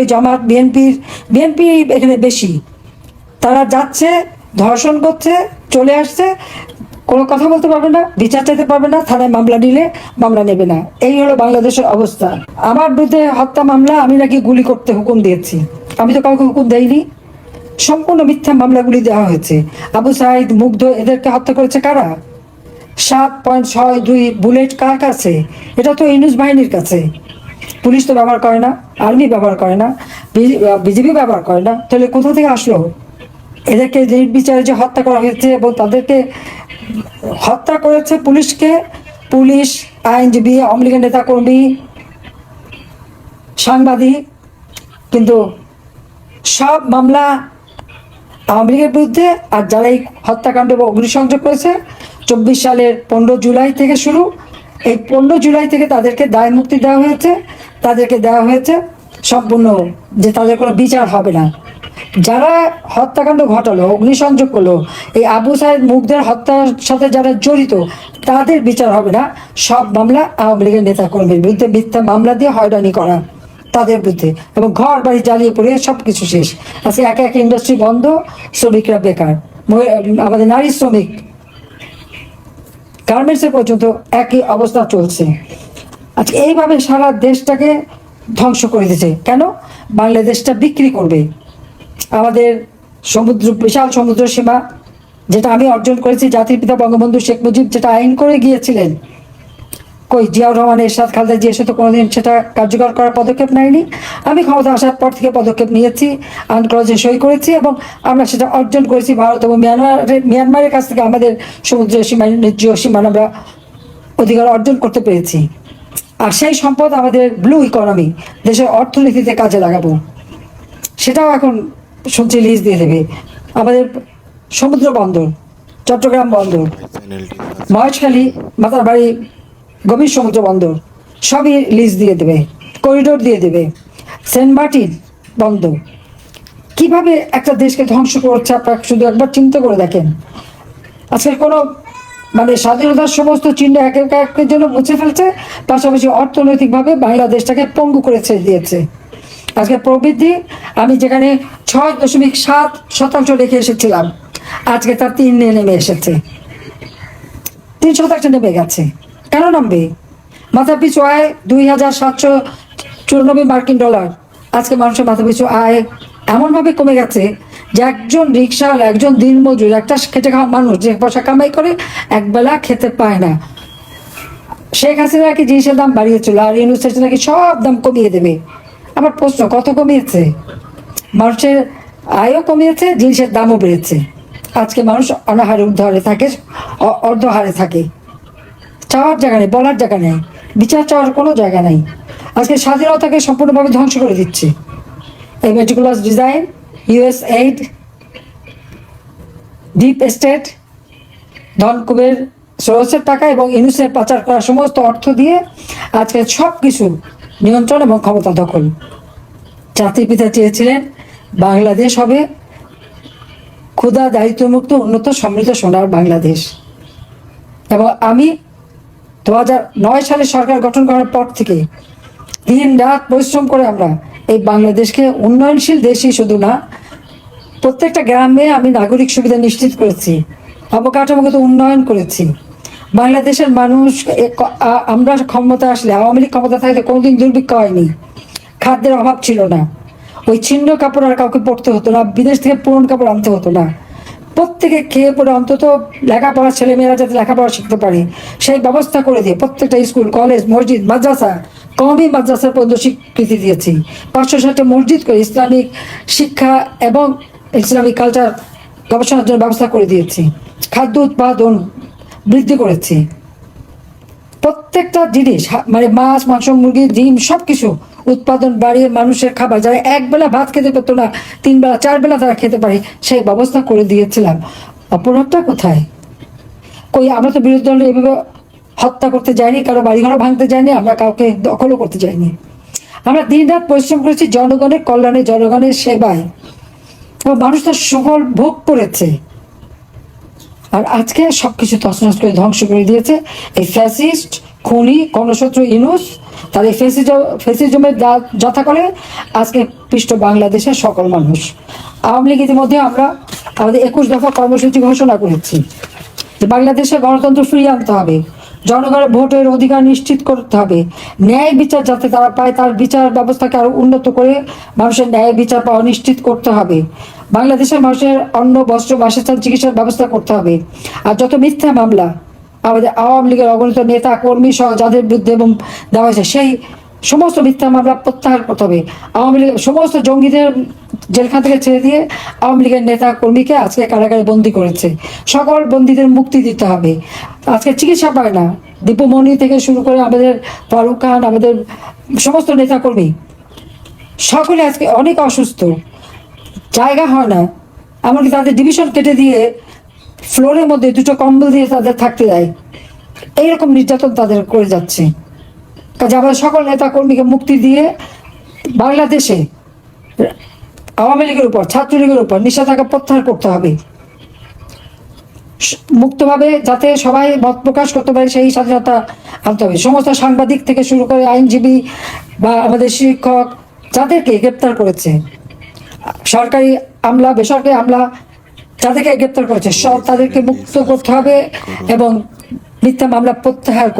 ওই জামাত, বিএনপির, বিএনপি এখানে বেশি। তারা যাচ্ছে, ধর্ষণ করছে, চলে আসছে, কোনো কথা বলতে পারবে না, বিচার চাইতে পারবে না, থানায় মামলা নিলে মামলা নেবে না। এই হলো বাংলাদেশের অবস্থা। আমার বিরুদ্ধে হত্যা মামলা, আমি নাকি গুলি করতে হুকুম দিয়েছি। আমি তো কাউকে হুকুম দেইনি। সম্পূর্ণ মিথ্যা মামলাগুলি দেওয়া হয়েছে। আবু সাইদ, মুগ্ধ, এদেরকে হত্যা করেছে কারা? সাত পয়েন্ট ছয় দুই বুলেট কার কাছে? এটা তো ইউনুস বাহিনীর কাছে। পুলিশ তো ব্যবহার করে না, আর্মি ব্যবহার করে না বিজেপি ব্যবহার করে না। তাহলে কোথা থেকে আসলো? এদেরকে বিচারে যে হত্যা করা হয়েছে এবং তাদেরকে হত্যা করেছে পুলিশকে, পুলিশ, আইনজীবী, আওয়ামী লীগের নেতাকর্মী, সাংবাদিক, কিন্তু সব মামলা আওয়ামী লীগের বিরুদ্ধে, আর যারা এই হত্যাকাণ্ড অগ্নিসংযোগ করেছে, চব্বিশ সালের পনেরো জুলাই থেকে শুরু এই পনেরো জুলাই থেকে তাদেরকে দায় মুক্তি দেওয়া হয়েছে। তাদেরকে দেওয়া হয়েছে সম্পূর্ণ যে তাদের কোনো বিচার হবে না। যারা হত্যাকাণ্ড ঘটালো, অগ্নিসংযোগ করল, এই আবু সাহেব মুখদের হত্যার সাথে যারা জড়িত, তাদের বিচার হবে না। সব মামলা আওয়ামী লীগের নেতাকর্মীর বিরুদ্ধে মিথ্যা মামলা দিয়ে হয়রানি করা তাদের বিরুদ্ধে এবং ঘর বাড়ি জ্বালিয়ে পড়ে সব কিছু শেষ। আজকে একে একে ইন্ডাস্ট্রি বন্ধ, শ্রমিকরা বেকার। আমাদের নারী শ্রমিক গার্মেন্টসের পর্যন্ত একই অবস্থা চলছে। আজকে এইভাবে সারা দেশটাকে ধ্বংস করে দিয়েছে। কেন? বাংলাদেশটা বিক্রি করবে। আমাদের সমুদ্র, বিশাল সমুদ্র সীমা, যেটা আমি অর্জন করেছি, জাতির পিতা বঙ্গবন্ধু শেখ মুজিব যেটা আইন করে গিয়েছিলেন কই জিয়াউর রহমান এরশাদ খালেদা জিয়া সে তো কোনোদিন সেটা কার্যকর করার পদক্ষেপ নেয়নি। আমি ক্ষমতা আসার পর থেকে পদক্ষেপ নিয়েছি আনক্লজে সই করেছি এবং আমরা সেটা অর্জন করেছি ভারত এবং মিয়ানমারের মিয়ানমারের কাছ থেকে আমাদের সমুদ্র সীমা ন্যায্য সীমান আমরা অধিকার অর্জন করতে পেরেছি। আর সেই সম্পদ আমাদের ব্লু ইকোনমি দেশের অর্থনীতিতে কাজে লাগাবো। সেটাও এখন শুনছি লিজ দিয়ে দেবে। আমাদের সমুদ্র বন্দর চট্টগ্রাম বন্দর মহেশখালী মাতারবাড়ি গভীর সমুদ্র বন্দর। সবই লিজ দিয়ে দেবে করিডোর দিয়ে দেবে সেন্ট মার্টিন বন্দর। কীভাবে একটা দেশকে ধ্বংস করছে আপনারা শুধু একবার চিন্তা করে দেখেন। আজকে কোনো মানে স্বাধীনতার সমস্ত চিহ্ন এক এক একের জন্য মুছে ফেলছে, পাশাপাশি অর্থনৈতিকভাবে বাংলাদেশটাকে পঙ্গু করে ছেড়ে দিয়েছে। আজকে প্রবৃদ্ধি, আমি যেখানে ছয় দশমিক সাত শতাংশ রেখে এসেছিলাম, আজকে তার তিন নেমে এসেছে। তিন শতাংশ নেমে গেছে। কেন নামবে? মাথা পিছু আয় দুই হাজার সাতশো চুরানব্বই মার্কিন ডলার। আজকে মানুষের মাথা পিছু আয় এমনভাবে কমে গেছে যে একজন রিক্সাওয়ালা একজন দিনমজুর, একটা খেটে খাওয়া মানুষ যে পয়সা কামাই করে, একবেলা খেতে পায় না। শেখ হাসিনা নাকি জিনিসের দাম বাড়িয়েছিল আর ইউনুস হাসিনা নাকি সব দাম কমিয়ে দেবে। আমার প্রশ্ন, কত কমিয়েছে? মানুষের আয়ও কমিয়েছে, জিনিসের দামও বেড়েছে। আজকে মানুষ অনাহারে, উদ্ধারে থাকে অর্ধহারে থাকে। চাওয়ার জায়গা নেই, বলার জায়গা নেই, বিচার চাওয়ার কোনো জায়গা নেই। আজকে স্বাধীনতাকে সম্পূর্ণভাবে ধ্বংস করে দিচ্ছে। এই meticulous design US aid deep state ধনকুবের স্রোতের টাকা এবং ইউনুসের পাচার করা সমস্ত অর্থ দিয়ে আজকে সব কিছু নিয়ন্ত্রণ এবং ক্ষমতা দখল। জাতির পিতা চেয়েছিলেন বাংলাদেশ হবে ক্ষুধা দায়িত্বমুক্ত উন্নত, সমৃদ্ধ সোনার বাংলাদেশ। এবং আমি দু হাজার নয় সালে সরকার গঠন করার পর থেকে দিন রাত পরিশ্রম করে আমরা এই বাংলাদেশকে উন্নয়নশীল দেশই শুধু না, প্রত্যেকটা গ্রামে আমি নাগরিক সুবিধা নিশ্চিত করেছি, অবকাঠামোগত উন্নয়ন করেছি। বাংলাদেশের মানুষ আমরা ক্ষমতা আসলে, আওয়ামী লীগ ক্ষমতা থাকলে কোনোদিন দুর্ভিক্ষ হয়নি। খাদ্যের অভাব ছিল না। ওই ছিন্ন কাপড় আর কাউকে পরতে হতো না, বিদেশ থেকে পুরনো কাপড় আনতে হতো না। প্রত্যেকে খেয়ে পড়ে অন্তত লেখাপড়া ছেলেমেয়েরা যাতে লেখাপড়া শিখতে পারে, সেই ব্যবস্থা করে দিয়ে প্রত্যেকটা স্কুল, কলেজ, মসজিদ, মাদ্রাসা কমই মাদ্রাসার পর্যন্ত স্বীকৃতি দিয়েছি। পাঁচশো ষাটটা মসজিদ করে ইসলামিক শিক্ষা এবং ইসলামিক কালচার গবেষণার জন্য ব্যবস্থা করে দিয়েছি। খাদ্য উৎপাদন বৃদ্ধি করেছি। প্রত্যেকটা জিনিস মানে মাছ, মাংস, মুরগি, ডিম সব কিছু উৎপাদন বাড়িয়ে মানুষের খাবার। যারা এক বেলা ভাত খেতে পেতো না, তিন বেলা, চার বেলা তারা খেতে পারে, সেই ব্যবস্থা করে দিয়েছিলাম। অপরাধটা কোথায়? কই, আমরা তো বিরোধী দল এভাবে হত্যা করতে যাইনি, কারও বাড়িঘরও ভাঙতে যাইনি, আমরা কাউকে দখলও করতে যাইনি। আমরা দিন রাত পরিশ্রম করেছি জনগণের কল্যাণে, জনগণের সেবায়। মানুষ তার সুফল ভোগ করেছে। আর আজকে সবকিছু তছনছ করে ধ্বংস করে দিয়েছে। এই ফ্যাসিস্ট, খুনি গণশত্রু ইনুস তাদের ফেসিজমের যথা করে আজকে পৃষ্ঠ বাংলাদেশের সকল মানুষ। আওয়ামী লীগ ইতিমধ্যে আমরা আমাদের একুশ দফা কর্মসূচি ঘোষণা করেছি বাংলাদেশে গণতন্ত্র ফিরিয়ে আনতে হবে। জনগণের ভোটের অধিকার নিশ্চিত করতে হবে। ন্যায় বিচার যাতে তারা পায়, তার বিচার ব্যবস্থাকে আরও উন্নত করে মানুষের ন্যায় বিচার পাওয়া নিশ্চিত করতে হবে। বাংলাদেশের মানুষের অন্ন, বস্ত্র, বাসস্থান চিকিৎসার ব্যবস্থা করতে হবে। আর যত মিথ্যা মামলা, আমাদের আওয়ামী লীগের অগণিত নেতা, কর্মী সহ যাদের বিরুদ্ধে এবং দেওয়া হয়েছে, সেই সমস্ত মিথ্যা মামলা প্রত্যাহার করতে হবে। আওয়ামী লীগের সমস্ত জঙ্গিদের জেলখান থেকে ছেড়ে দিয়ে আওয়ামী লীগের নেতা কর্মীকে আজকে কারাগারে বন্দি করেছে। সকল বন্দীদের মুক্তি দিতে হবে। আজকে চিকিৎসা পায় না। দীপুমণি থেকে শুরু করে আমাদের ফারুক খান, আমাদের সমস্ত নেতা কর্মী সকলে আজকে অনেক অসুস্থ। জায়গা হয় না। এমনকি তাদের ডিভিশন কেটে দিয়ে ফ্লোরের মধ্যে দুটো কম্বল দিয়ে তাদের থাকতে দেয়। এইরকম নির্যাতন তাদের করে যাচ্ছে। কাজে আমাদের সকল নেতা কর্মীকে মুক্তি দিয়ে বাংলাদেশে আওয়ামী লীগের উপর, ছাত্রলীগের উপর নিষেধাজ্ঞা প্রত্যাহার করতে হবে। মুক্তভাবে যাতে সবাই মত প্রকাশ করতে পারে, সেই স্বাধীনতা আনতে হবে। সমস্ত সাংবাদিক থেকে শুরু করে আইনজীবী বা আমাদের শিক্ষক যাদেরকে গ্রেপ্তার করেছে, সরকারি আমলা, বেসরকারি আমলা যাদেরকে গ্রেপ্তার করেছে, সব তাদেরকে মুক্ত করতে হবে এবং মিথ্যা মামলা প্রত্যাহার